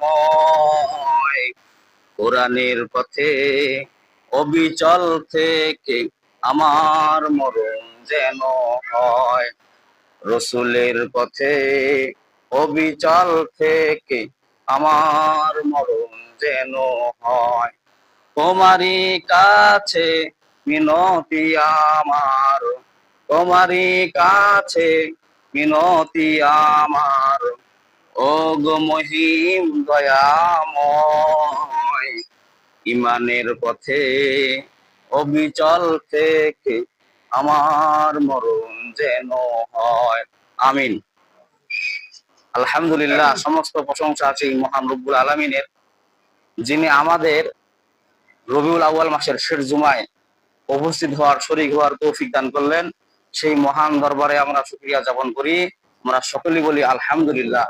দয়াময় কোরআনের পথে, অবিচল থেকে আমার মরণ যেন হয়। রসুলের পথে, অবিচল থেকে আমার মরণ যেন হয়। তোমারই কাছে মিনতি আমার। তোমারই কাছে মিনতি আমার। ও গো মহিম দয়াময়, ইমানের পথে অবিচল থেকে আমার মরণ যেন হয়। আমিন। আলহামদুলিল্লাহ, সমস্ত প্রশংসা আছে মহান রব্বুল আলমিনের, যিনি আমাদের রবিউল আউয়াল মাসের শেষ জুমায় উপস্থিত হওয়ার, শরিক হওয়ার তৌফিক দান করলেন। সেই মহান দরবারে আমরা শুক্রিয়া যাপন করি। আমরা সকলেই বলি আলহামদুলিল্লাহ।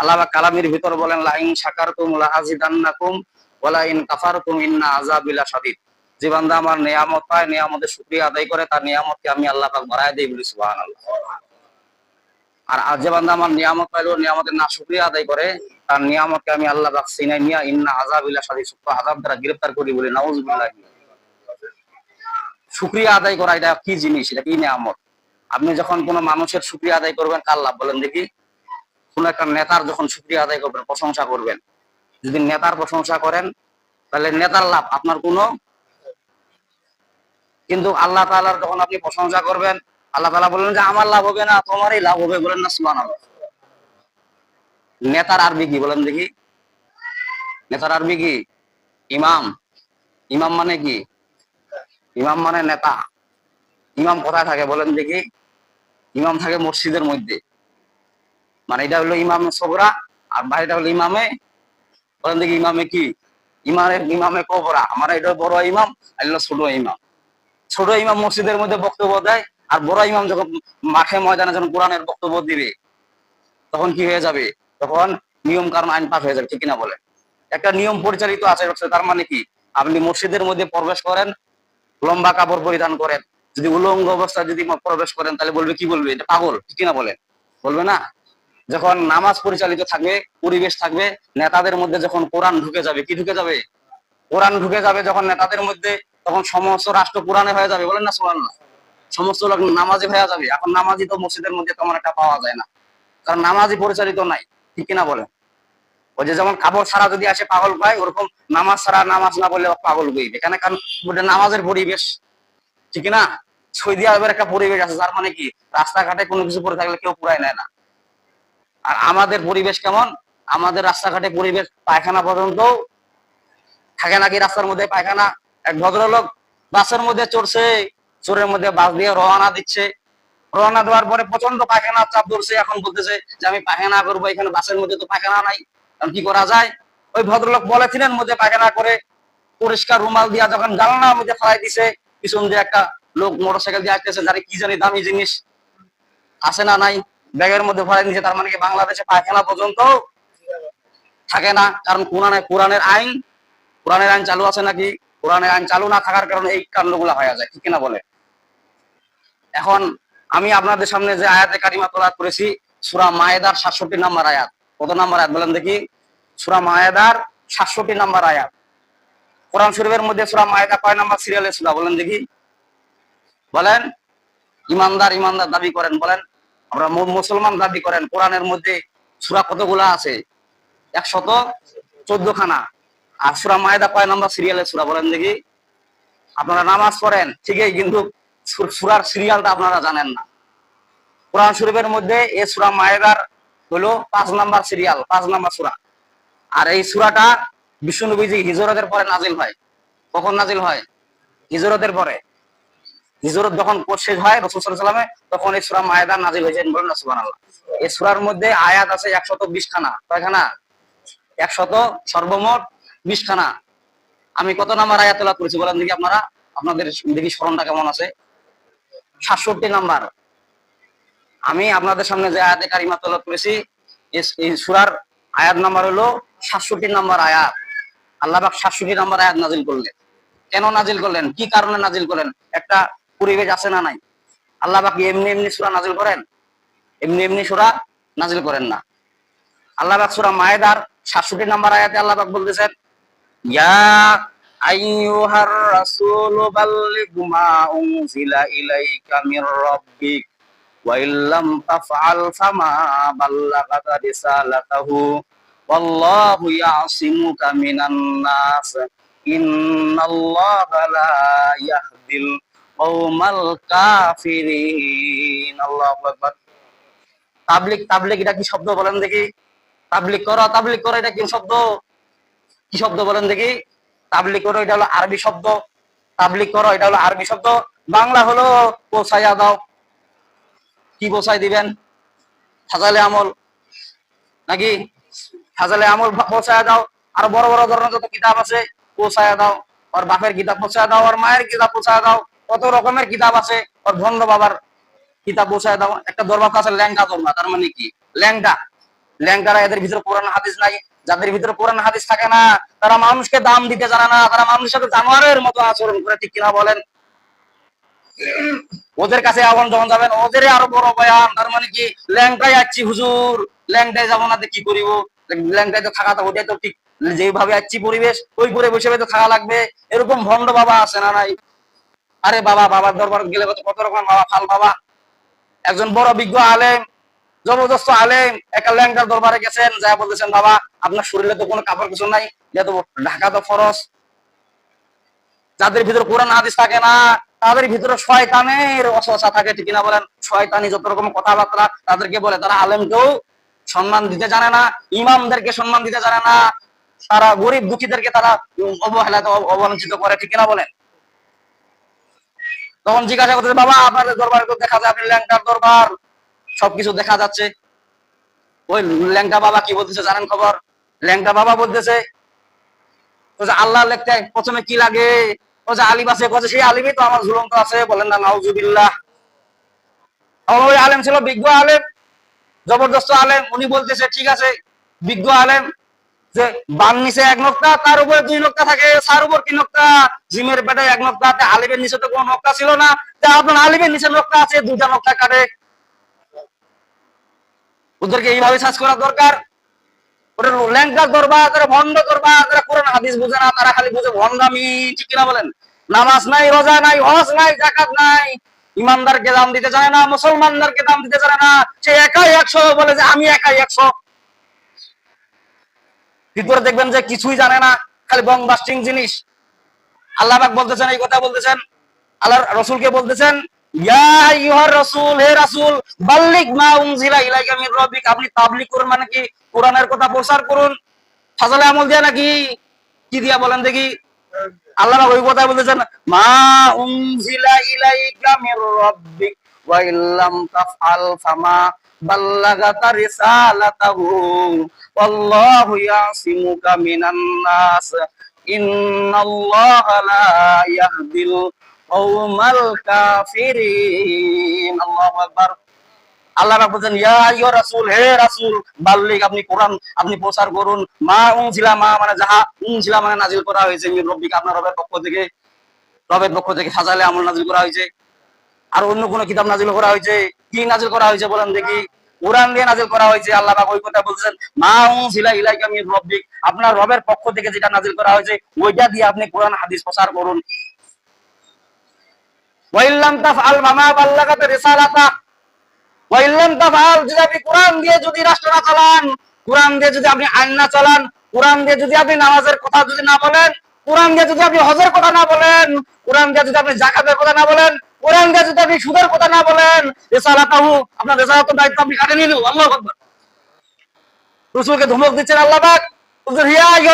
আল্লাহ কালামের ভিতর বলেন, লাইন শাকারতুম লাহাজিদান্নাকুম ওয়ালা ইন কাফারতুম ইন্না আযাবিলা শাদীদ। যে বান্দা আমার নিয়ামত পায়, নিয়ামতের শুকরিয়া আদায় করে, তার নিয়ামতকে আমি আল্লাহ পাক বাড়ায় দেই বলি সুবহানাল্লাহ। আর আজ যে বান্দা আমার নিয়ামত পাইলো, নিয়ামতের না শুকরিয়া আদায় করে, তার নিয়ামতকে আমি আল্লাহ পাক সিনাই নিয়া ইন্না আযাবিলা শাদীদ, সুপ্ত আযাব দ্বারা গ্রেফতার করি বলি, নাউজুবিল্লাহ। শুকরিয়া আদায় করা এটা কি জিনিস? এটা কি নিয়ামত? আপনি যখন কোনো মানুষের শুকরিয়া আদায় করবেন, কার লাভ বলেন দেখি? কোন একটা নেতার যখন শুক্রিয়া আদায় করবেন, প্রশংসা করবেন। যদি নেতার প্রশংসা করেন, তাহলে নেতার লাভ আপনার কোনো কিন্তু আল্লাহ তাআলার যখন আপনি প্রশংসা করবেন, আল্লাহ তাআলা বললেন যে, আমার লাভ হবে না, তোমারই লাভ হবে, বলেন না, সুবহানাল্লাহ। নেতার আরবি কি বলেন দেখি? নেতার আরবি কি? ইমাম। ইমাম মানে কি? ইমাম মানে নেতা। ইমাম কোথায় থাকে বলেন দেখি? ইমাম থাকে মসজিদের মধ্যে। মানে এটা হলো ইমাম সবরা, আর বাড়িটা হলো ইমামে বলেন দেখি ইমামে কি? ইমামে ইমামে কবরা। আমার এটা বড় ইমাম, আর ছোট ইমাম। ছোট ইমাম মসজিদের মধ্যে বক্তব্য দেয়, আর বড় ইমাম যখন মাঠে ময়দানে যখন কোরআনের বক্তব্য দিবে, তখন কি হয়ে যাবে? তখন নিয়ম কারণ আইন পাশ হয়ে যাবে, ঠিক কিনা বলে। একটা নিয়ম পরিচালিত আছে, তার মানে কি? আপনি মসজিদের মধ্যে প্রবেশ করেন, লম্বা কাপড় পরিধান করেন যদি উলঙ্গ অবস্থায় যদি প্রবেশ করেন, তাহলে বলবে, কি বলবে? এটা পাগল কিনা বলেন বলবে না। যখন নামাজ পরিচালিত থাকবে, পরিবেশ থাকবে, নেতাদের মধ্যে যখন কোরআন ঢুকে যাবে, কি ঢুকে যাবে? কোরআন ঢুকে যাবে যখন নেতাদের মধ্যে, তখন সমস্ত রাষ্ট্র কোরআনে হয়ে যাবে। বলেন না, সুবহানাল্লাহ। সমস্ত লোক নামাজি হয়ে যাবে। এখন নামাজি তো মসজিদের মধ্যে তেমন একটা পাওয়া যায় না। কারণ নামাজি পরিচালিত নাই ঠিক কিনা বলেন ওই যে যেমন কাপড় ছাড়া যদি আসে, পাগল পায় ওরকম নামাজ ছাড়া নামাজ না বললে পাগল বইবে কেন? কারণ নামাজের পরিবেশ, ঠিক না সৌদি আরবের একটা পরিবেশ আছে, যার মানে কি? রাস্তাঘাটে কোনো কিছু পরে থাকলে কেউ পুরাই নেয় না। আর আমাদের পরিবেশ কেমন? আমাদের রাস্তাঘাটে পরিবেশ পায়খানা পর্যন্ত থাকে নাকি রাস্তার মধ্যে পায়খানা? এক ভদ্রলোক বাসের মধ্যে চড়ছে, চোরের মধ্যে বাস দিয়ে রওনা দিচ্ছে। রওনা দেওয়ার পরে প্রচণ্ড পায়খানা চাপ ধরছে, এখন বলতেছে যে আমি পায়খানা করব, এখানে বাসের মধ্যে তো পায়খানা নাই। এখন কি করা যায়? ওই ভদ্রলোক বলেছিলেন মধ্যে পায়খানা করে, পরিষ্কার রুমাল দিয়া যখন জানলার মধ্যে ফেলাই দিছে, পিছন দিয়ে একটা লোক মোটরসাইকেল দিয়ে আসতেছে যারে কি জানি দামি জিনিস। আছে না নাই, ব্যাগের মধ্যে ভরাই দিয়েছে তার মানে কি বাংলাদেশে পায়খানা পর্যন্ত থাকে না? কারণ কোরআনে, কোরআনের আইন কোরআনের আইন চালু আছে নাকি? কোরআনের আইন চালু না থাকার কারণে এই কাণ্ডগুলো হয়ে যায়, ঠিক কিনা বলে? এখন আমি আপনাদের সামনে যে আয়াতে কারিমা তোলা করেছি, সুরা মায়েদার সাতষট্টি নাম্বার আয়াত। কত নাম্বার আয়াত বলেন দেখি? সুরা মায়েদার সাতষট্টি নাম্বার আয়াত। কোরআন শরীফের মধ্যে সুরা মায়েদা কয় নাম্বার সিরিয়ালে সুরা বলেন দেখি? বলেন, ইমানদার ইমানদার দাবি করেন, বলেন। আমরা মুসলমান দাবি করেন, কোরআনের মধ্যে সুরা কতগুলা আছে? একশত চোদ্দ খানা আর সুরা মায়েদা কয় নাম্বার সিরিয়ালে সুরা, বলেন দেখি। আপনারা নামাজ পড়েন, ঠিকই, কিন্তু সুরার সিরিয়ালটা আপনারা জানেন না। কোরআন শরীফের মধ্যে এ সুরা মায়েদার হলো পাঁচ নাম্বার সিরিয়াল, পাঁচ নাম্বার সুরা। আর এই সুরাটা বিষ্ণুনবীজি হিজরতের পরে নাজিল হয়। কখন নাজিল হয়? হিজরতের পরে। হিজরত যখন শেষ হয়, রসুল সাল্লামে তখন এই সুরা মায়েদার নাজিল হয়েছেন বলেন সুবান আল্লাহ এই সুরার মধ্যে আয়াত আছে একশত বিশ খানা কয়খানা? একশত সর্বমোট বিশ খানা আমি কত নাম্বার আয়াত তোলা করেছি বলেন দেখি আপনারা? আপনাদের দেখি স্মরণটা কেমন আছে? সাতষট্টি নাম্বার। আমি আপনাদের সামনে যে আয়াতে কারিমা তোলা করেছি, এই সুরার আয়াত নাম্বার হলো সাতষট্টি নাম্বার আয়াত। আল্লাহ সাতষট্টি নাম্বার আয়াত নাজিল করলেন। কেন নাজিল করলেন? কি কারণে নাজিল করলেন? একটা পরিবেশ আছে না নাই? আল্লাহ বাকি এমনি এমনি সুরা নাজিল করেন? এমনি এমনি সুরা নাজিল করেন না। আল্লাহ পাক সূরা মায়েদার 67 নম্বর আয়াতে আল্লাহ পাক বলতেছেন, ইয়া কওমাল কাফিরিন। আল্লাহু আকবার। তাবলিক তাবলিক এটা কি শব্দ বলেন দেখি? তাবলিক করো তাবলিক করো, এটা কি শব্দ? কি শব্দ বলেন দেখি? তাবলিক করো, এটা হলো আরবি শব্দ। তাবলিক করো, এটা হলো আরবি শব্দ। বাংলা হলো পৌঁছাইয়া দাও। কি পৌঁছাই দিবেন? ফাজালে আমল। নাকি? ফাজালে আমল পৌঁছায় দাও। আর বড় বড় ধরনের যত কিতাব আছে পৌঁছায় দাও। ওর বাপের কিতাব পৌঁছায় দাও, ওর মায়ের কিতাব পৌঁছায় দাও। কত রকমের কিতাব আছে? ওর ভন্ড বাবার কিতাব পৌঁছায় দাও। একটা দরবার আছে ল্যাংটা দরবার, তার মানে কি? ল্যাংটা। ল্যাংটারা এদের ভিতরে কোরআন হাদিস নাই। যাদের ভিতরে কোরআন হাদিস থাকে না, তারা মানুষকে দাম দিতে জানে না। তারা মানুষের সাথে জানোয়ারের মতো আচরণ করে, ঠিক কিনা বলেন? ওদের কাছে এখন যখন যাবেন ওদের আরও বড় বয়ান, তার মানে কি? ল্যাংটাই আছি হুজুর, ল্যাংটাই যাব না কি করিব? ল্যাংটাই তো থাকা তো, ওটাই তো ঠিক। যেভাবে আছি পরিবেশ, ওই পরিবেশে তো থাকা লাগবে। এরকম ভণ্ড বাবা আছে না নাই? আরে বাবা, বাবার দরবার গেলে কত কত রকম বাবা, ফাল বাবা। একজন বড় বিজ্ঞ আলেম, জবরদস্ত আলেম, একটা ল্যাংটার দরবারে গেছেন, যা বলতেছেন, বাবা, আপনার শরীরে তো কোনো কাপড় কিছু নাই ঢাকা তো ফরস যাদের ভিতরে কোরআন হাদিস থাকে না, তাদের ভিতরে শয়তানের অসহসা থাকে, ঠিক না বলেন? শয়তানি যত রকম কথাবার্তা তাদেরকে বলে, তারা আলেমকেও সম্মান দিতে জানে না, ইমামদেরকে সম্মান দিতে জানে না, তারা গরিব দুঃখীদেরকে তারা অবহেলা অবলাঞ্চিত করে, ঠিক না বলেন? তখন জিজ্ঞাসা করতেছে, বাবা আপনাদের দরবারে দেখা যায় আপনি ল্যাংটার দরবার। সবকিছু দেখা যাচ্ছে। ওই ল্যাংটা বাবা কি বলতেছে জানেন খবর? ল্যাংটা বাবা বলতেছে আল্লাহ লিখতে প্রথমে কি লাগে? ও যে আলিম আছে, বলছে, সেই আলিমই তো আমার ঝুলন্ত আছে। বলেন না, নাউজুবিল্লাহ। ওই আলেম ছিল, বিজ্ঞ আলেম, জবরদস্ত আলেম। উনি বলতেছে, ঠিক আছে, বিজ্ঞ আলেম যে বান নিচে এক নক্তা, তার উপরে দুই নক্তা থাকে। তার উপর তিন নক্তা, জিমের পেটে এক নক্তা আলিমের নিচে তো কোনো নক্তা ছিল না। আপনার আলিমের নিচে নক্তা আছে, দুইটা নক্তা কাটে। ওদেরকে এইভাবে সার্চ করা দরকার। বুঝে না, তারা খালি বুঝে ঠিক বলেন? নামাজ নাই, রোজা নাই, হজ নাই জাকাত নাই। দাম দিতে না দিতে না। সে একাই একশো, বলে যে আমি একাই একশো। ভিতরে দেখবেন যে কিছুই জানে না, খালি বং বাস্টিং জিনিস। আল্লাহ বলতেছেন, এই কথা বলতেছেন আল্লাহ রসুলকে বলতেছেন মানে প্রচার করুন। আমল নাকি? কি দিয়া বলেন দেখি? আল্লাহ ওই কথা বলতেছেন, মা ইলাইকা মির বাল্লাগাতা রিসালাতাহু। ওয়াল্লাহু ইয়াসিমুকা মিনান নাস। ইন্নাল্লাহা লা ইয়াহদিল কওমাল কাফিরিন। আল্লাহু আকবার। আল্লাহ পাক বলেন ইয়া হে আপনি কোরআন, আপনি প্রচার করুন। মা উনজিলা, মা মানে যাহা উনজিলা মানে নাজিল করা হয়েছে। রব্বিক, আপনার রবের পক্ষ থেকে, রবের পক্ষ থেকে ফাজালে আমল নাজিল করা হয়েছে। আর অন্য কোন কিতাব নাজিল করা হয়েছে? কি নাজিল করা হয়েছে বলেন দেখি। কোরআন দিয়ে নাজিল করা হয়েছে, আল্লাহ ওই কথা বলছেন মা উনজিলা আপনার রবের পক্ষ থেকে যেটা নাজিল করা হয়েছে, ওইটা দিয়ে আপনি কোরআন, হাদিস প্রচার করুন। যদি রাষ্ট্র না দিয়ে যদি আপনি আইন না চালান দিয়ে যদি আপনি নামাজের কথা যদি না বলেন দিয়ে যদি আপনি হজের কথা না বলেন, কোরআন দিয়ে যদি আপনি জাকাতের কথা না বলেন কোরআন দিয়ে যদি আপনি সুদের কথা না বলেন আপনার দায়িত্ব আপনি কাটে আল্লাহু রাসূলকে ধমক দিচ্ছেন আল্লাহ পাক। আমি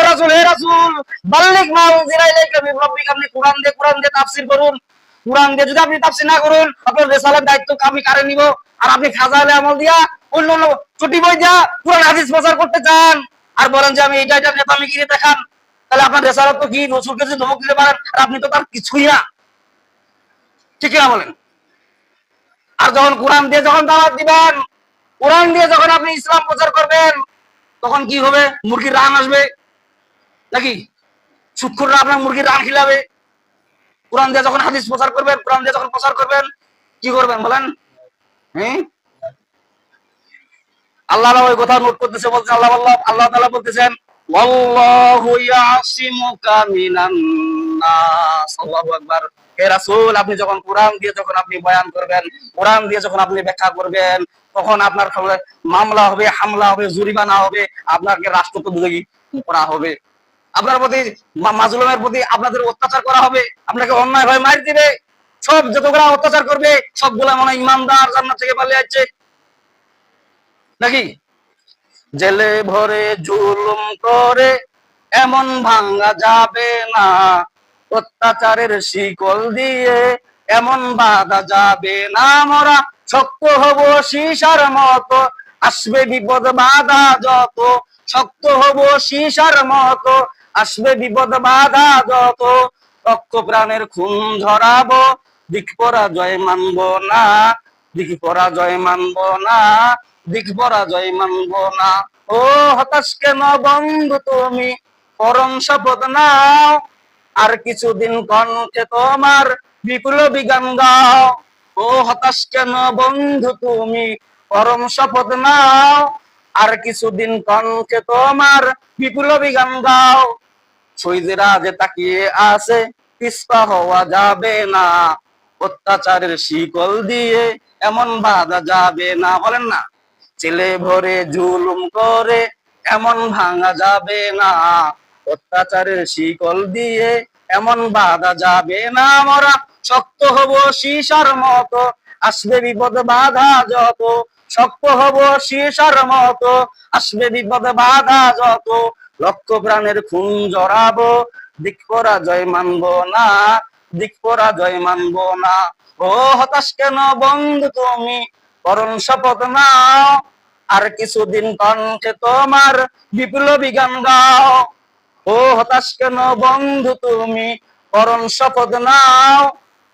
আর আপনি আমল দিয়া ছুটি দিয়া করতে চান। আর বলেন যে, আমি এটা এটা নেতামি গিয়ে দেখান? তাহলে আপনার রেসালত তো কি? রসুলকে যদি ধমক দিতে পারেন, আর আপনি তো তার কিছুই না। ঠিক না বলেন। আর যখন কোরআন দিয়ে যখন দাওয়াত দিবেন, কোরআন দিয়ে যখন আপনি ইসলাম প্রচার করবেন, তখন কি হবে? মুরগির রান আসবে। নাকি? সুক্ষুররা আপনার মুরগির রান খিলাবে। কোরআন দিয়ে যখন হাদিস প্রচার করবেন, কোরআন দিয়ে যখন প্রচার করবেন, কি করবেন বলেন? হ্যাঁ? আল্লাহ ওই কথা নোট করতেছে বলছে আল্লাহ আল্লাহ আল্লাহ তালা বলতেছেন, ওয়াল্লাহু ইয়াসিমুকা মিনান নাস আল্লাহু আকবার। রাসূল, আপনি যখন কোরআন দিয়ে যখন আপনি বয়ান করবেন, কোরআন দিয়ে যখন আপনি ব্যাখ্যা করবেন, তখন আপনার মামলা হবে, হামলা হবে, জরিমানা হবে, আপনাকে রাষ্ট্রদ্রোহী করা হবে। আপনার প্রতি মাজলুমের প্রতি আপনাদের অত্যাচার করা হবে, আপনাকে অন্যায় ভাবে মার দিবে। সব যতগুলা অত্যাচার করবে, সবগুলা মনে ইমানদার জান্নাত থেকে পালিয়ে যাচ্ছে। নাকি? জেলে ভরে জুলুম করে, এমন ভাঙা যাবে না। অত্যাচারের শিকল দিয়ে এমন বাধা যাবে না মরা। শক্ত হব সীসার মতো, আসবে বিপদ বাধা যত। শক্ত হব সীসার মতো, আসবে বিপদ বাধা যত। রক্ত প্রাণের খুন ঝরাবো দিক পরাজয় মানব না। দিক পরাজয় মানব না। দিক পরাজয় মানব না। ও হতাশ কেন বন্ধু তুমি? পরম শপথ নাও। আর কিছুদিন কণ্ঠে তোমার বিপ্লবী গান গাও ও হতাশ কেন বন্ধু তুমি? পরম শপথ নাও। আর কিছুদিন কণ্ঠে তোমার বিপ্লবী গান গাও শহীদেরা তাকিয়ে আছে পিস্পা হওয়া যাবে না। অত্যাচারের শিকল দিয়ে এমন বাধা যাবে না। বলেন না ছেলে ভরে জুলুম করে এমন ভাঙা যাবে না। অত্যাচারের শিকল দিয়ে এমন বাধা যাবে না মরা। শক্ত হব সীসার মতো, আসবে বিপদ বাধা যত। শক্ত হব সীসার মতো, আসবে বিপদ বাধা যত। লক্ষ প্রাণের খুন জড়াবো, দিক পরাজয় মানব না, দিক পরাজয় মানব না। ও হতাশ কেন বন্ধু তুমি? করণ শপথ নাও, আর কিছুদিন কণ্ঠে তোমার বিপ্লবী গান গাও। ও হতাশ কেন বন্ধু তুমি? করণ শপথ নাও।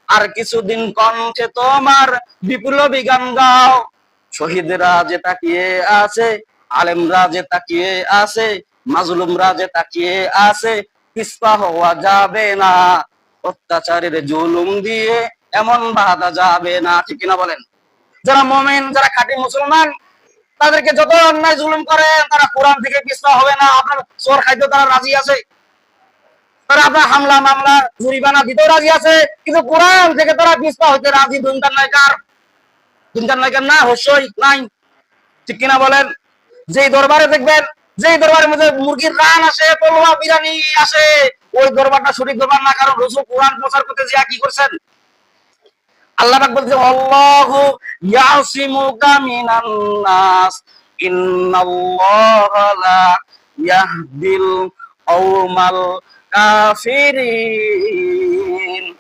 আর কিছুদিন কণ্ঠে তোমার বিপ্লবী গান গাও। শহীদরা যে তাকিয়ে আছে, আলেমরা যে তাকিয়ে আছে, মাজলুমরা যে তাকিয়ে আছে, পিস্পা হওয়া যাবে না। অত্যাচারের জুলুম দিয়ে এমন বাধা যাবে না। ঠিক কিনা বলেন? যারা মোমেন, যারা খাঁটি মুসলমান তাদেরকে যত অন্যায় জুলুম করে, তারা কোরআন থেকে পিস্পা হবে না, আপনার চোর খাইতে তারা রাজি আছে। তারা আপনার হামলা, মামলা, জরিমানা দিতেও রাজি আছে, কিন্তু কোরআন থেকে তারা পিস্পা হইতে রাজি দুনকার নাই কার দুনকার নাই কার না অবশ্যই নাই। ঠিক কিনা বলেন? যেই দরবারে দেখবেন, যেই দরবারের মধ্যে মুরগির রান আসে, পলোয়া বিরিয়ানি আসে, ওই দরবারটা সঠিক দরবার না, কারণ রসুল কোরআন প্রচার করতে যে কি করছেন? আল্লাহ পাক বলছে, আল্লাহু ইয়াসিমুকা মিনান নাস, ইন্নাল্লাহা লা ইয়াহদিল কাফিরিন।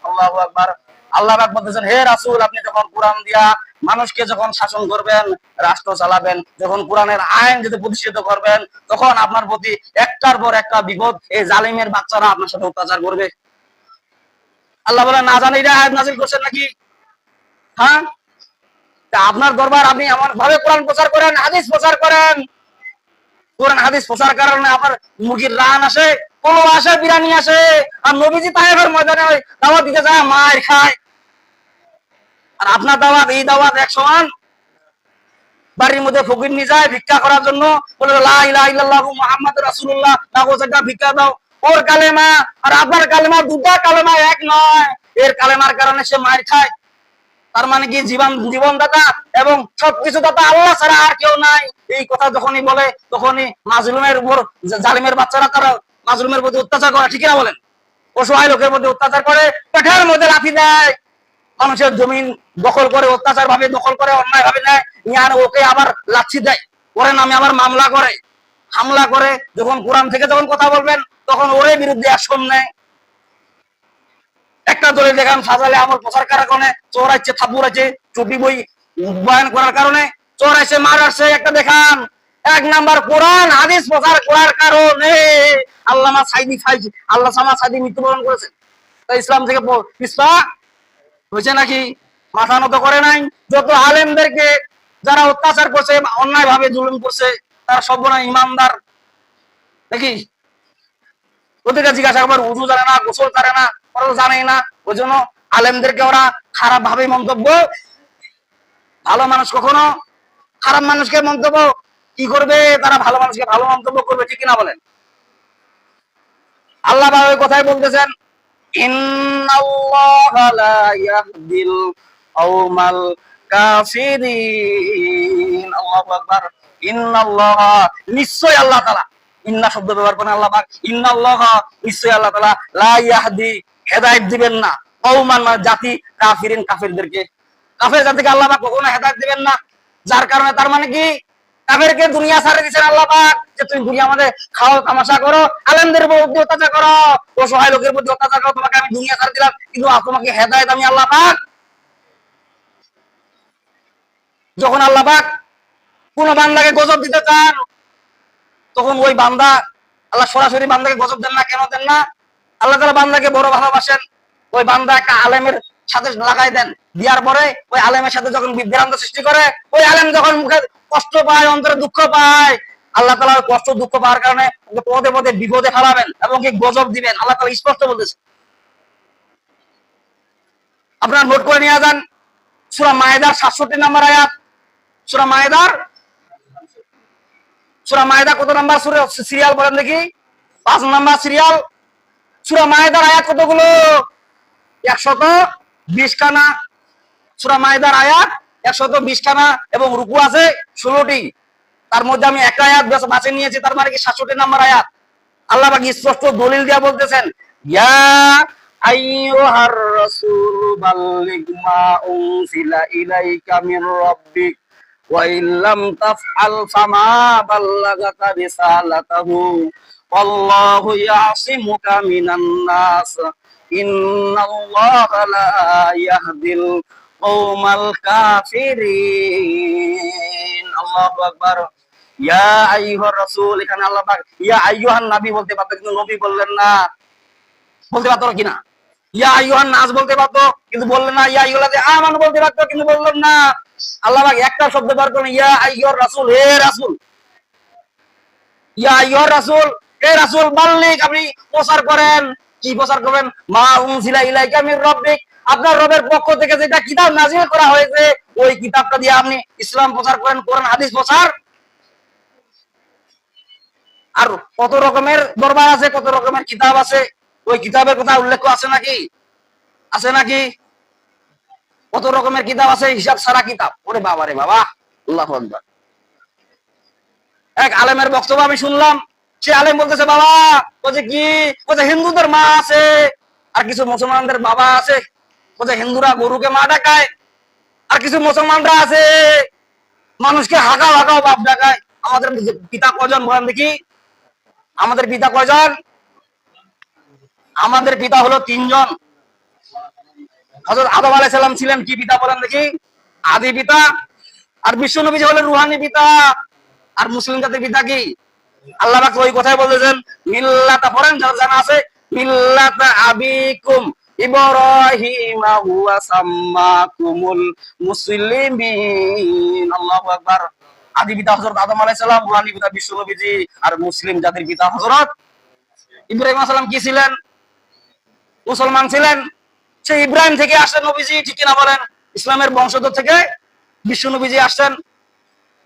আল্লাহু আকবার। আল্লাহ পাক বলতেছেন, হে রাসূল, আপনি যখন কোরআন দিয়া মানুষকে যখন শাসন করবেন, রাষ্ট্র চালাবেন, যখন কোরআনের আইন যদি প্রতিষ্ঠিত করবেন, তখন আপনার প্রতি একটার পর একটা বিপদ এই জালিমের বাচ্চারা আপনার সাথে অত্যাচার করবে। আল্লাহ বলে না জানি এটা আয়াত নাজিল করছেন নাকি? হ্যাঁ? আপনার দরবার আপনি এমন ভাবে কোরআন প্রচার করেন, হাদিস প্রচার করেন। কোরআন, হাদিস প্রচার কারণে আপনার মুরগির রান আসে পোলো আসে, বিরিয়ানি আসে। আর নবীজি তাহেবের ময়দানে ওই দাওয়াত দিতে যায়, মায়ের খায়। আর আপনার দাওয়াত, এই দাওয়াত এক সমান। বাড়ির মধ্যে ফকির নিয়ে যায় ভিক্ষা করার জন্য। মুহাম্মাদুর রাসূলুল্লাহ। নাগো একটা ভিক্ষা দাও। ওর কালেমা, আর আপনার কালেমা, দুটা কালেমা এক নয়। এর কালেমার কারণে সে মার খায়। তার মানে কি জীবন, জীবনদাতা এবং সবকিছু দাতা আল্লাহ ছাড়া আর কেউ নাই। এই কথা যখনই বলে, তখনই মাজলুমের উপর জালিমের বাচ্চারা তারা মাজলুমের প্রতি অত্যাচার করে, ঠিক না বলেন? অসহায় লোকের মধ্যে অত্যাচার করে, পেটের মধ্যে লাফি দেয়। মানুষের জমিন দখল করে অত্যাচার ভাবে দখল করে অন্যায় ভাবে নেয়। ইয়ার ওকে আবার লাচ্ছি দেয়। ওরে নামে আবার মামলা করে। হামলা করে। যখন কোরআন থেকে যখন কথা বলবেন, তখন ওরে বিরুদ্ধে অ্যাকশন নেয়। একটা দলে দেখান, সাজালে আমার প্রচার করার কারণে, চোর আছে থাপুর আছে চুপি বই বয়ান করার কারণে, চোর আছে মার আসছে, একটা দেখান। এক নাম্বার কোরআন, হাদিস প্রচার করার কারণে আল্লামা সাইদি ফাইজি, আল্লাহ সামা সাইদি মৃত্যুবরণ করেছেন। তা ইসলাম থেকে প- হয়েছে নাকি? মাথা নত করে নাই। যত আলেমদেরকে যারা অত্যাচার করছে অন্যায় ভাবে জুলুম করছে, তারা সব না ইমানদার নাকি? ওদেরকে জিজ্ঞাসা করবার উজু জানে না, গোসল জানে না তো জানেই না ওই জন্য আলেমদেরকে ওরা খারাপ ভাবে মন্তব্য ভালো মানুষ কখনো খারাপ মানুষকে মন্তব্য কি করবে, তারা ভালো মানুষকে ভালো মন্তব্য করবে, ঠিক কিনা বলেন? আল্লাহ ওই কথাই বলতেছেন আল্লাহু ইন্না শব্দ ব্যবহার করেন আল্লাহ ইন্নাল্লাহ নিশ্চয় আল্লাহ তাআলা। লা ইয়াহদি হেদায়েত দিবেন না। কওমান মানে জাতি কাফিরিন কাফিরদেরকে। কাফের জাতিকে আল্লাহ কখনো হেদায়েত দিবেন না। যার কারণে তার মানে কি? কাফেরকে দুনিয়া ছাড়ে দিচ্ছেন আল্লাহ যে তুমি দুনিয়া আমাদের খাও তামাশা করো, আলেমদের প্রতি অত্যাচার করো, অসহায় লোকের প্রতি অত্যাচার করো, তোমাকে আমি দুনিয়া ছাড়ে দিলাম, কিন্তু তোমাকে হেদায়েত আমি আল্লাহ যখন আল্লাহ পাক কোন বান্দাকে গজব দিতে চান, তখন ওই বান্দা, আল্লাহ সরাসরি বান্দাকে গজব দেন না, কেন দেন না? আল্লাহ তালা বান্দাকে বড় ভালোবাসেন। ওই বান্দা একটা আলেমের সাথে লাগাই দেন। দেওয়ার পরে ওই আলেমের সাথে যখন বিভ্রান্ত সৃষ্টি করে, ওই আলেম যখন মুখে কষ্ট পায়, অন্তরে দুঃখ পায়, আল্লাহ তালা কষ্ট দুঃখ পাওয়ার কারণে পদে পদে বিপদে ফেলাবেন এবং কি গজব দিবেন। আল্লাহ তালা স্পষ্ট বলতেছে। আপনারা নোট করে নিয়ে যান। সুরা মায়েদার সাতষট্টি নাম্বার আয়াত। সুরা মায়েদার সুরা মায়েদা কত নাম্বার সুরে? সিরিয়াল বলেন দেখি। পাঁচ নাম্বার সিরিয়াল। সুরা মায়েদার আয়াত কতগুলো? একশত বিশ খানা সুরা মায়েদার আয়াত একশত বিশ খানা এবং রুকু আছে ষোলোটি। তার মধ্যে আমি একটা আয়াত বাছে নিয়েছি, তার মানে কি সাতষট্টি নাম্বার আয়াত। আল্লাহ বাকি স্পষ্ট দলিল দিয়া বলতেছেন, ইয়া আইয়ুহার রাসূল, বাল্লিগ মা উনজিলা ইলাইকা মির রাব্বিক ওয়া ইল্লাম তাফআল ফামা বাল্লাগাতা রিসালাতাহু। ওয়াল্লাহু ইয়াসিমুকা মিনান নাস ইন্নাল্লাহা লা ইয়াহদিল কওমাল কাফিরিন আল্লাহু আকবার ইয়া আইয়ুহার রাসূল এখানে আল্লাহ পাক ইয়া আইয়ুহান নবী বলতে পারতো, কিন্তু নবী বললেন না। বলতে পারতো কিনা? ইয়া আইয়ুহান নাস বলতে পারতো, কিন্তু বললেন না। ইয়া আইয়ুহাল্লাযী আমানু বলতে পারতো, কিন্তু বললেন না। আল্লাহ পাক একটা শব্দ বার করেন ইয়া আইয়ুহার রাসূল, হে রাসূল। ইয়া আইয়ুহার রাসূল হে রাসূল বাল্লিক আপনি প্রচার করেন। কি প্রচার করবেন? মা উনজিলা ইলাইকা মির রাব্বিক। আপনার রবের পক্ষ থেকে যেটা কিতাব নাজিল করা হয়েছে, ওই কিতাবটা দিয়ে আপনি ইসলাম প্রচার করেন, কোরআন, হাদিস প্রচার। আর কত রকমের দরবার আছে, কত রকমের কিতাব আছে? ওই কিতাবের কথা উল্লেখ আছে নাকি? আছে নাকি? কত রকমের কিতাব আছে? হিসাব সারা কিতাব। ওরে বাবা রে বাবা, আল্লাহ এক আলেমের বক্তব্য আমি শুনলাম সে আলেম বলতেছে, বাবা, বলছে কি? বলছে হিন্দুদের মা আছে, আর কিছু মুসলমানদের বাবা আছে। বলছে হিন্দুরা গরুকে মা ডাকায় আর কিছু মুসলমানরা আছে। মানুষকে হাঁকাও হাঁকাও, বাপ ডাকায় আমাদের পিতা কজন বলেন দেখি? আমাদের পিতা কয়জন? আমাদের পিতা হলো তিনজন। হযরত আদম আলাই সাল্লাম ছিলেন কি পিতা বলেন দেখি? আদি পিতা। আর বিশ্ব নবী হলেন রুহানি পিতা। আর মুসলিম জাতির পিতা কি? আল্লাহ পাক ওই কথাই বলেছেন মিল্লাতা পড়েন, যার জানা আছে, মিল্লাতা আবিকুম ইব্রাহিম হুয়া সাম্মাকুমুল মুসলিমিন। আল্লাহু আকবার। আদি পিতা হযরত আদম আলাইহিস সালাম পিতা বিশ্ব নবীজি আর মুসলিম জাতির পিতা হযরত ইব্রাহিম আলাইহিস কি ছিলেন? মুসলমান ছিলেন। সে ইব্রাহিম থেকে আসেন নবীজি, ঠিক কিনা বলেন? ইসলামের বংশধর থেকে বিশ্ব নবীজি আসছেন।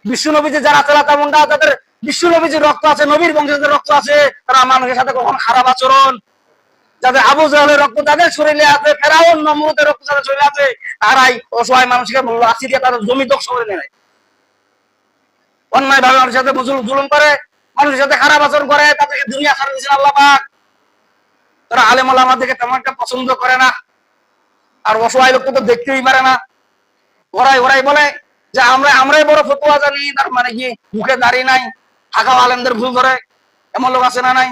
বিশ্ব নবীজি যারা তেলা তেমনটা তাদের বিশ্ব নবীজির রক্ত আছে, নবীর বংশধর রক্ত আছে, তারা মানুষের সাথে কখন খারাপ আচরণ? যাদের আবু জাহেলের রক্ত তাদের শরীরে আছে, ফেরাউন নমরুদের রক্ত যাদের শরীরে আছে, তারাই অসহায় মানুষকে লাঠি দিয়ে তাদের জমি দখল করে নেয়। অন্যায় ভাবে মানুষের সাথে জুলুম জুলুম করে, মানুষের সাথে খারাপ আচরণ করে, তাদেরকে দুনিয়া ছাড়া দিয়েছেন আল্লাহ পাক। তারা আলেম আমাদেরকে তেমন একটা পছন্দ করে না। আর অসহায় লোককে তো দেখতেই পারে না। ওরাই ওরাই বলে যে, আমরা, আমরাই বড় ফতোয়া জানি, তার মানে কি, মুখে দাঁড়িয়ে নাই। হাকাও আলেমদের ভুল ধরে, এমন লোক আছে না নাই?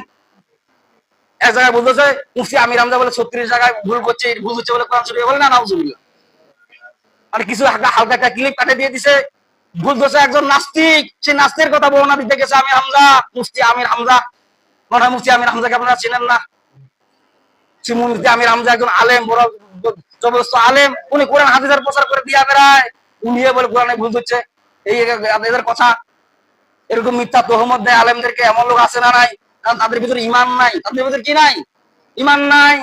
এক জায়গায় বলতেছে মুফতি আমির হামজা বলে ছত্রিশ জায়গায় ভুল করছে ভুল হচ্ছে বলে কোরআন শরীফ বলে না, নাউজুবিল্লাহ। মানে কিছু হালকা একটা ক্লিপ কাটে দিয়ে দিছে, ভুল ধরছে একজন নাস্তিক সেই নাস্তিকের কথা বর্ণনা দিতে গেছে আমির হামজা, মুফতি আমির হামজা। মনে হয় মুফতি আমির হামজাকে আপনারা চিনেন না? মুফতি আমির হামজা একজন আলেম, বড় জবরদস্ত আলেম, উনি কোরআন হাদিসের প্রচার করে দিয়া বেড়ায়, উনি বলে কোরআনে ভুল হচ্ছে এই এদের কথা এরকম মিথ্যা তহমত দেয় আলেমদেরকে, এমন লোক আছে না নাই? তাদের ভিতরে ইমান নাই। তাদের ভিতরে কি নাই? ইমান নাই।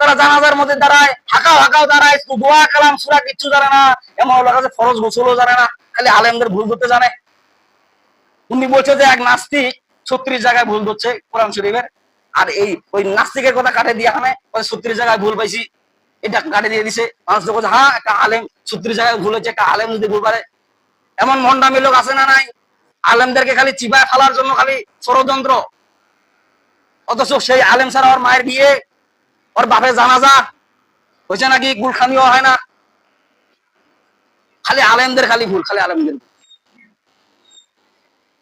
তারা জানাজার মধ্যে দাঁড়ায়, হাঁকাও হাঁকাও দাঁড়ায় দোয়া, কালাম, সুরা কিচ্ছু জানে না। এমন লোক আছে, ফরজ গোসলও জানে না। খালি আলেমদের ভুল করতে জানে। উনি বলছে যে এক নাস্তিক ছত্রিশ জায়গায় ভুল ধরছে কোরআন শরীফের। আর এই ওই নাস্তিকের কথা কাটে দিয়ে এখানে ছত্রিশ জায়গায় ভুল পাইছি। এটা কাটে দিয়ে দিছে। মানুষ বলছে হ্যাঁ একটা আলেম ছত্রিশ জায়গায় ভুল হচ্ছে একটা আলেম যদি ভুল পারে। এমন মন্ডামি লোক আছে না নাই? আলেমদেরকে খালি চিবায় ফেলার জন্য খালি ষড়যন্ত্র। অথচ সেই আলেম ছাড়া ওর মায়ের বিয়ে, ওর বাপের জানাজা, হয়েছে নাকি গুলখানিও হয় না? খালি আলেমদের খালি ভুল, খালি আলেমদের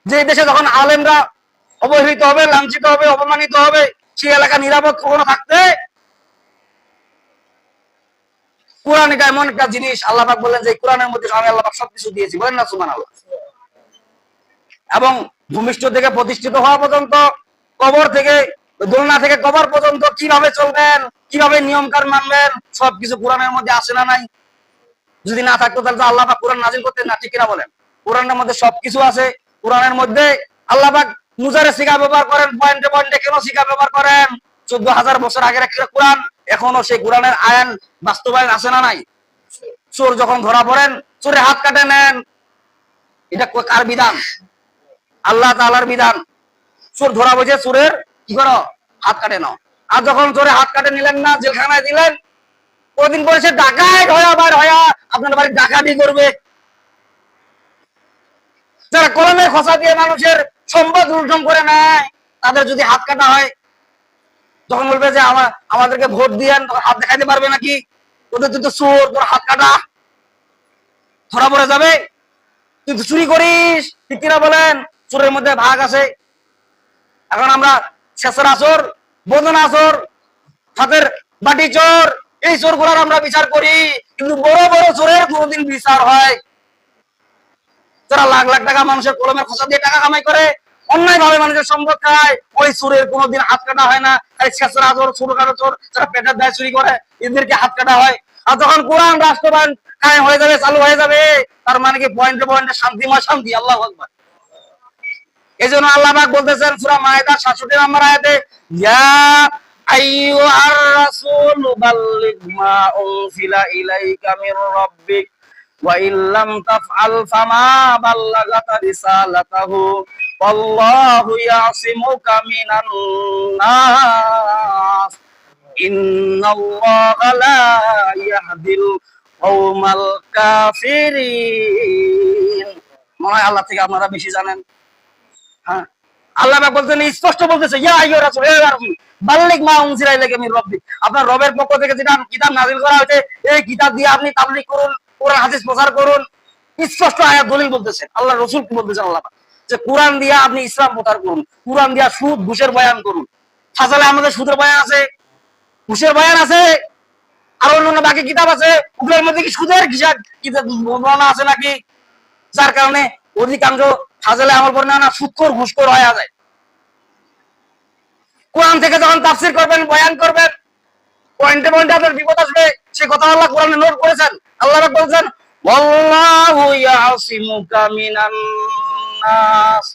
যে দেশে যখন আলেমরা অবহেলিত হবে, লাঞ্ছিত হবে, অপমানিত হবে, সেই এলাকা নিরাপদ কখনো থাকতে, কোরআন এমন একটা জিনিস আল্লাহ পাক বললেন যে কোরআনের মধ্যে আমি আল্লাহ সবকিছু দিয়েছি। বলেন না সুমান আল্লাহ এবং ভূমিষ্ঠ থেকে প্রতিষ্ঠিত হওয়া পর্যন্ত, কবর থেকে, দোলনা থেকে কবর পর্যন্ত কীভাবে চলবেন, কীভাবে নিয়ম কার মানবেন, সবকিছু কোরআনের মধ্যে আসে না নাই? যদি না থাকতো তাহলে তো আল্লাহ কোরআন নাজিল করতেন না, ঠিক কিনা বলেন? কোরআনের মধ্যে সবকিছু আছে, কোরআনের মধ্যে আল্লাহ পাক মুজারে শিকা ব্যবহার করেন, পয়েন্টে পয়েন্টে কেন শিকা ব্যবহার করেন? চোদ্দ হাজার বছর আগের একটা কোরআন, এখনও সেই কোরআনের আইন বাস্তবায়ন আছে না নাই? চোর যখন ধরা পড়েন, চোরে হাত কাটে নেন। এটা কার বিধান? আল্লাহ তাআলার বিধান। চোর ধরা বসে চোরের কি করো? হাত কাটে নাও। আর যখন চোরে হাত কাটে নিলেন না, জেলখানায় দিলেন কদিন পরে সে ডাকায় হয়ে আবার হয়া, আপনার বাড়ি ডাকাতি করবে। যারা কলমের খসা দিয়ে মানুষের সম্পদ লুণ্ঠন করে নেয়, তাদের যদি হাত কাটা হয়, তখন বলবে যে, আমার, আমাদেরকে ভোট দিয়েন হাত দেখাইতে পারবে নাকি? ওদের তুই তো চোর তোর হাত কাটা, ধরা পড়ে যাবে। তুই তো চুরি করিস। বলেন চোরের মধ্যে ভাগ আছে। এখন আমরা শেষের আসর বোধন আসর হাতের বাটি চোর, এই চোরগুলার আমরা বিচার করি। কিন্তু বড় বড় চোরের কোনোদিন বিচার হয়। যারা লাখ লাখ টাকা মানুষের কলমের খসা দিয়ে টাকা কামাই করে অন্যায় ভাবে মানুষের সম্পদ খায়, ওই চোরের কোনোদিন হাত কাটা হয় না। এই শেষরা চোর কাটা চোর, যারা পেটের দায় চুরি করে, এদেরকে হাত কাটা হয়। আর যখন কোরআন রাষ্ট্রবান কায়ে হয়ে যাবে, চালু হয়ে যাবে, তার মানে কি পয়েন্টে পয়েন্টে শান্তিময় শান্তি, আল্লাহ আকবার। এই জন্য আল্লাহ পাক বলতেছেন, সূরা মায়েদার 67 নম্বর আয়াতে, ইয়া আইয়ুহার রাসূল, বাল্লিগ মা উনজিলা ইলাইকা মির রাব্বিক, ওয়া ইল্লাম তাফআল ফামা বাল্লাগাতা রিসালাতাহু, ওয়াল্লাহু ইয়াসিমুকা মিনান নাস লা ইয়াহদিল কওমাল কাফিরিন. মনে হয় আল্লাহ থেকে আপনারা বেশি জানেন। হ্যাঁ। আল্লাহ বলছেন, স্পষ্ট বলতেছে আপনার রবের পক্ষ থেকে যেটা কিতাব করা হয়েছে, এই কিতাব দিয়ে আপনি করুন, কোরআন প্রচার করুন। স্পষ্ট আয়াত দলিল বলতেছেন আল্লাহ রাসূল কি বলতেছেন আল্লাহ যে কোরআন দিয়া আপনি ইসলাম প্রচার করুন, কোরআন দিয়া সুদ, ঘুষের বয়ান করুন। আমাদের সুদের বয়ান আছে, ঘুষের বয়ান আছে, আর অন্যান্য বাকি কিতাব আছে, ওগুলোর মধ্যে কি সুদের কিতাব আছে নাকি? যার কারণে অধিকাংশ ফাজলে আমল করে না না সুৎকর ঘুষখোর হয়ে যায়। কোরআন থেকে যখন তাফসির করবেন, বয়ান করবেন, পয়েন্টে পয়েন্টে আপনার বিপদ আসবে। সে কথা আল্লাহ কোরআনে নোট করেছেন। আল্লাহ পাক বলছেন ইয়াসিমুকা মিনান নাস।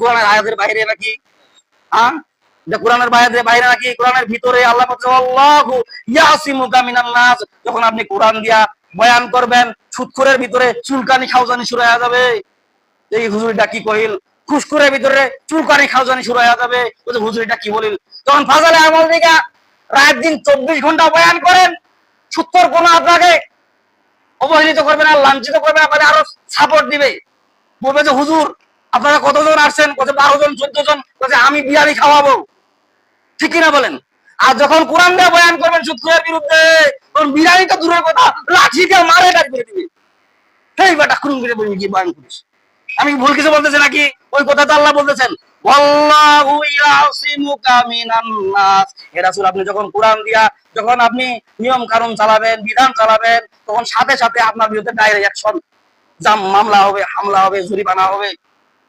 কোরআনের আয়াতের বাইরে নাকি? হ্যাঁ কোরআনের বাইরে বাইরে নাকি? কোরআনের ভিতরে আল্লাহ বলছে আল্লাহু ইয়াসিমুকা মিনান নাস। যখন আপনি কোরআন দিয়া বয়ান করবেন, সুৎখুরের ভিতরে চুলকানি খাওজানি শুরু হয়ে যাবে। এই হুজুরিটা কি কহিল? খুশকুরের ভিতরে চুলকানি খাওজানি শুরু হয়ে যাবে। হুজুরিটা কি বলিল? তখন ফাজালে আমল দিকা রাত দিন চব্বিশ ঘণ্টা বয়ান করেন। সত্তর কোন আপনাকে অবহেলিত করবে না, লাঞ্ছিত করবে না আপনাদের আরও সাপোর্ট দিবে। বলবে যে, হুজুর, আপনারা কতজন আসছেন? কত বারো জন, চোদ্দ জন। বলছে, আমি বিহারি খাওয়াবো। ঠিক কিনা বলেন? আর যখন কোরআন দিয়ে বয়ান করবেন সুৎখুরের বিরুদ্ধে, তখন বিরিয়ানি তো দূরের কথা, লাঠি দিয়ে মারে কাজ করে দিবে। সেই বেটা, খুন করে বলবি কি বয়ান করিস? আমি ভুল কিছু বলতেছি নাকি? ওই কথা তো আল্লাহ বলতেছেন। আপনি যখন কোরআন দিয়া যখন আপনি নিয়ম কানুন চালাবেন, বিধান চালাবেন, তখন সাথে সাথে আপনার বিরুদ্ধে ডাইরেক্ট অ্যাকশন জাম মামলা হবে, হামলা হবে, জরিমানা হবে।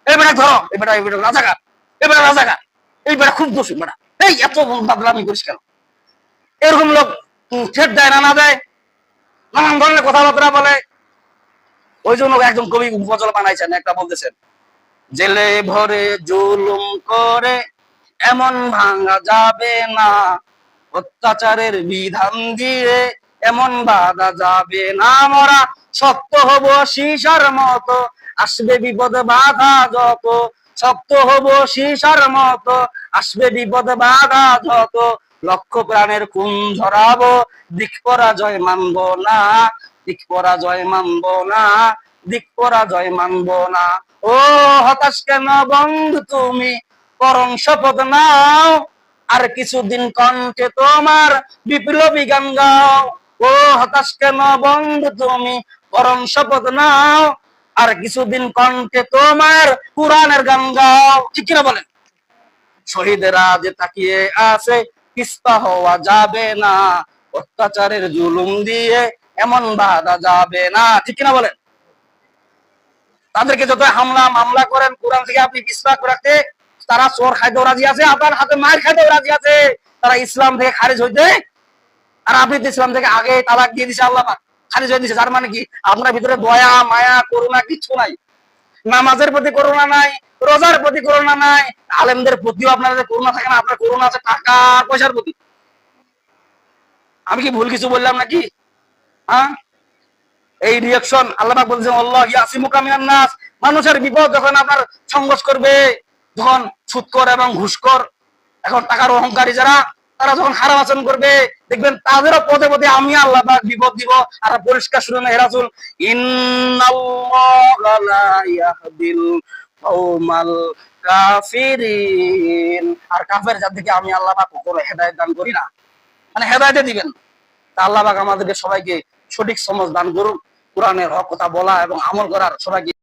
এই বেটা ধরো, এই বেটা এই বেটা রাজাকার, এই বেটা রাজাকার, এই বেটা খুব দোষী বেটা। এই এত বাদলামি করিস কেন? এরকম লোক ঠেট দেয় না না দেয়, নানান ধরনের কথাবার্তা বলে। ওই জন্য একজন কবি গজল বানাইছেন, একটা বলতেছেন, জেলে ভরে জুলুম করে এমন ভাঙা যাবে না, অত্যাচারের বিধান দিয়ে এমন বাধা যাবে না, মরা শক্ত হব সীসার মতো, আসবে বিপদ বাধা যত, শক্ত হব সীসার মতো, আসবে বিপদ বাধা যত, লক্ষ প্রাণের খুন ঝরাবো দিক পরাজয় মানব না দিক পরাজয় মানব না, দিক পরাজয় মানব না। ও হতাশ কেন বন্ধু তুমি? করং শপথ নাও, আর কিছুদিন কণ্ঠে তোমার বিপ্লবী গান গাও। ও হতাশ কেন বন্ধু তুমি? পরম শপথ নাও, আর কিছুদিন কণ্ঠে তোমার কোরআনের গান গাও। ঠিক কিনা বলেন? শহীদেরা যে তাকিয়ে আছে, পিস্তা হওয়া যাবে না। অত্যাচারের জুলুম দিয়ে এমন বাধা যাবে না। ঠিক কিনা বলেন? তাদেরকে যত হামলা মামলা করেন, কোরআন থেকে আপনি পিস্তা রাখতে তারা চোর খাইতেও রাজি আছে আপনার হাতে মায়ের খাইতেও রাজি আছে। তারা ইসলাম থেকে খারিজ হইতে আর আপনি তো ইসলাম থেকে আগে তালাক দিয়ে দিছে আল্লাহ খারিজ হয়ে দিছে, তার মানে কি? আপনার ভিতরে দয়া, মায়া, করুণা কিচ্ছু নাই। নামাজের প্রতি করুণা নাই, রোজার প্রতি করুণা নাই। আলেমদের প্রতিও আপনাদের করুণা থাকে না, আপনার করুণা আছে টাকা, পয়সার প্রতি। আমি কি ভুল কিছু বললাম নাকি? এই রিয়াকশন আল্লাহ বলছেন আল্লাহ, ইয়াসিমুকা মিনান নাস। মানুষের বিপদ যখন আপনার সংঘর্ষ করবে, যখন সুৎকর এবং ঘুষকর, এখন টাকার অহংকারী যারা, তারা যখন খারাপ আচরণ করবে, দেখবেন তাদেরও পদে পদে আমি আল্লাহ পাক বিপদ দিব, আর পরিষ্কার শুনে হেরাসুল ইন্নাল্লাহা লা ইয়াহদিল কওমাল কাফিরিন। আর কাফের যাদেরকে আমি আল্লাহ পাক কখনো হেদায়েত দান করি না। মানে হেদায়েতে দিবেন তা আল্লাহ পাক আমাদেরকে সবাইকে সঠিক সমাজ দান করুন কোরআনের হক কথা বলা এবং আমল করার সবাইকে